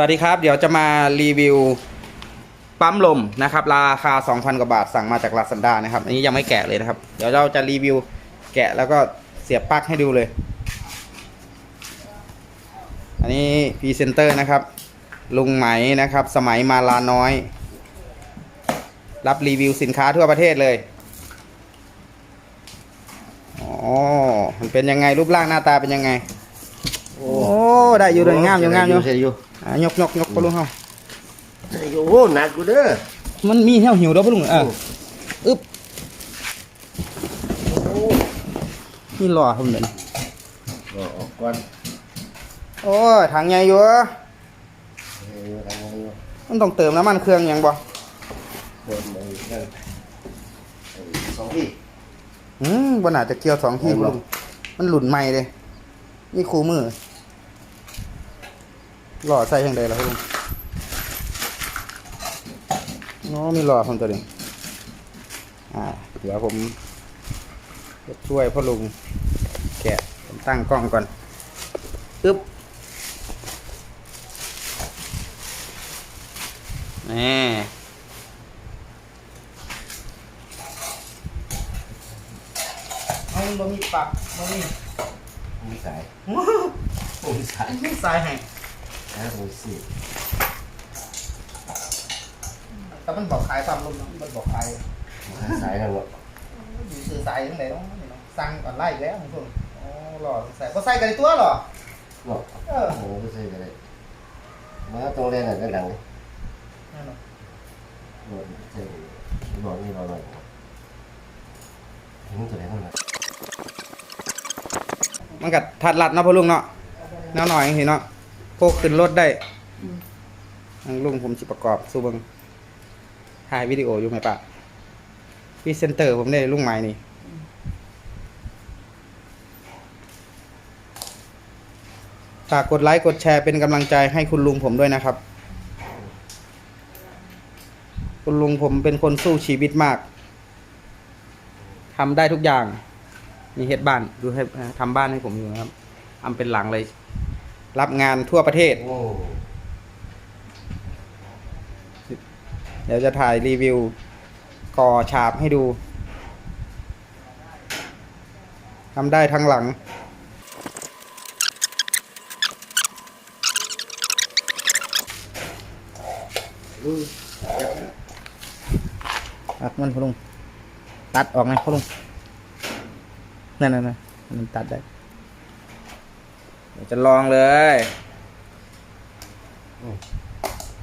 วัสดีครับ เดี๋ยวจะมารีวิวปั๊มลมนะครับ ราคา 2,000 กว่าบาทสั่งมาจากลาซ a ด้านะครับ อันนี้ยังไม่แกะเลยนะครับ เดี๋ยวเราจะรีวิวแกะแล้วก็เสียบปลั๊กให้ดูเลย อันนี้พรีเซนเตอร์นะครับ ลุงไหมนะครับ สมัยมาลาน้อย รับรีวิวสินค้าทั่วประเทศเลยอ๋อมันเป็นยังไงรูปร่างหน้าตาเป็นยังไง โอ้ได้อยู่เลยงามอยู่งามอยู่ อยู่อะยกยกยกปะลุงเฮาใช่อยู่โอ้หนักกูเด้อมันมีแถวหิวแล้วปะลุงเอออึ๊บนี่หล่อผมเด่นเอาออกก่อนโอ้ยถังใหญ่อยู่เออทำไงอยู่มันต้องเติมน้ำมันเครื่องหยังบ่เดินไปนั่นเออสองที่อืมบ่น่าจะเกี่ยวสองที่ปะลุงมันหลุนใหม่เลยนี่คูมือ หล่อใส่ยังไงล่ะปะลุงโน้มีหล่อผมตัวนี้อ่าเดี๋ยวผมจะช่วยพ่อลุงแกะผมตั้งกล้องก่อนอึ๊บนี่เอาบ่มีปักบ่มีมีสายมีสายสายให้ นะมีสี่แต่มันบอกขายความลมเนาะมันบอกขายสายทั้งหมดอยู่ซื้อสายยังไงเนาะนี่เนาะสั่งก่อนไล่อีกแล้วคุณผู้ชมอ๋อหล่อใส่ก็ใส่กันในตัวเหรอเนาะเออโอ้โหไม่ใช่กันเลยมันก็ตรงเรียนอะไรดังๆเลยนั่นเนาะโดนใช่บอกนี่บอกหน่อยถึงตัวไหนเท่านั้นมันกัดถัดลัดเนาะพ่อลุงเนาะแนวหน่อยเห็นเนาะ พกขึ้นรถได้ทางลุงผมสิประกอบสู้เบิงถ่ายวิดีโออยู่ไหมปะพรีเซนเตอร์ผมได้ลุงไม้นี่ฝากกดไลค์กดแชร์เป็นกำลังใจให้คุณลุงผมด้วยนะครับ คุณลุงผมเป็นคนสู้ชีวิตมากทำได้ทุกอย่าง มีเฮ็ดบ้านดูให้ทำบ้านให้ผมอยู่นะครับทำเป็นหลังเลย รับงานทั่วประเทศ โอ้เดี๋ยวจะถ่ายรีวิวก่อฉาบให้ดูทำได้ทั้งหลัง อืมตัดมันพ่อลุงตัดออกไงพ่อลุงนั่นนั่นนั่นมันตัดได้เดี๋ยวจะลองเลย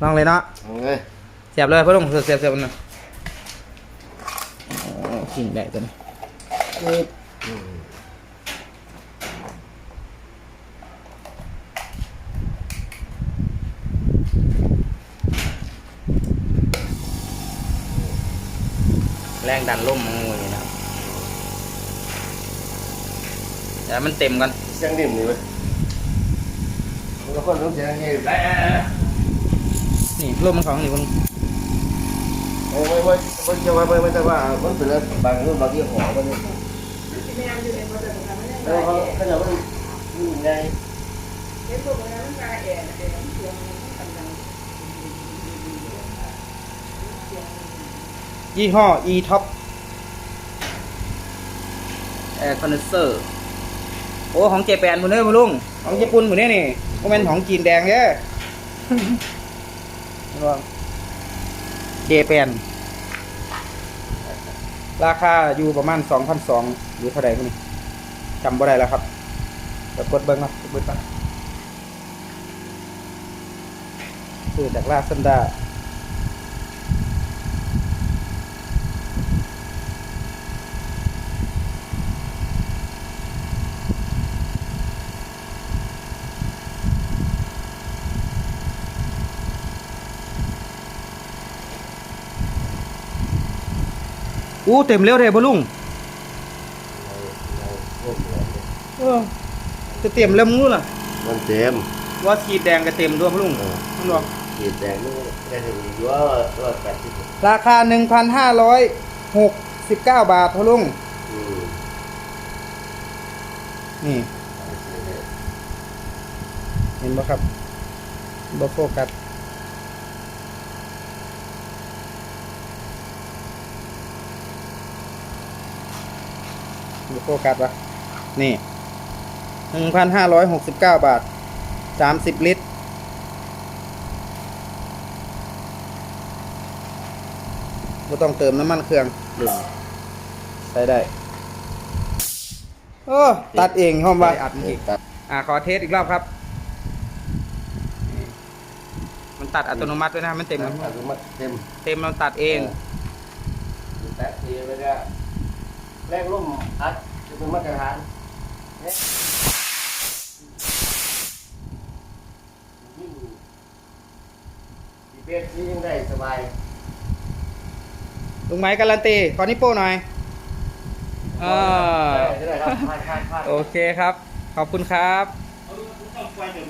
ลองเลยเนาะเอาเลยเสียบเลยพ่อลุงเสียบเสียบเสียบมันนะโอ้ขิงได้ตัวนี้อืมแรงดันล่มของงูนี่นะครับเดี๋ยวมันเต็มกัน เสียงนิ่มนี่เว้ยมันก็คนต้องเสียงเงี้ยแหละนี่ล่มมันของนี่พ่อลุงโอ้ไม่ไม่ไม่จะว่าไม่ไม่แต่ว่ามันเป็นอะไรบางรุ่นบางยี่ห้อมันเนี่ยแล้วเขาเขาจะมันนี่ไงยี่ห้อ e top air condenser โอ้ของเจแปนพุ่นเด้อพ่อลุงของญี่ปุ่นพุ่นเด้นี่ก็เป็นของจีนแดงเด้อเจแปนราคาอยู่ประมาณ2,200หรือเท่าไหร่พวกนี้จำบ่ได้แล้วครับเดี๋ยวกดเบิ้งเนาะกดเบิ้งก่อนซื้อจากลาซันดา อู้เต็มเร็วเทบ่ลุงเออจะเต็มเร็วมึงรู้ล่ะมันเต็มว่าขีดแดงก็เต็มด้วยพ่อลุงเออต้องลองขีดแดงนี่แค่ถึงอยู่ว่าว่าแปดสิบราคาหนึ่งพันห้าร้อยหกสิบเก้าบาทพ่อลุงอืมนี่ เห็นไหมครับบ่โฟกัส บ่โฟกัสวะนี่หนึ่งพันห้าร้อยหกสิบเก้าบาทสามสิบลิตรบ่ต้องเติมน้ำมันเครื่องลุงใช้ได้โอ้ตัดเองห้องว่าอัดเมื่อกี้ตัดอ่าขอเทสอีกรอบครับนี่มันตัดอัตโนมัติด้วยนะ มันเต็มเต็แล้มวตัดมาเต็ม เต็มเราตัดเอง แตะทีแล้วก็ แรงลมอัดจะเป็นมาตรฐานเนี่ยยิ่งดีเบสยิ่งได้สบายลุงไม้การันตีขอนิโป้หน่อยอ่าได้ได้ครับพลาดพลาดพลาดโอเคครับ ขอบคุณครับ เอาลูกต้องไฟเดี๋ยว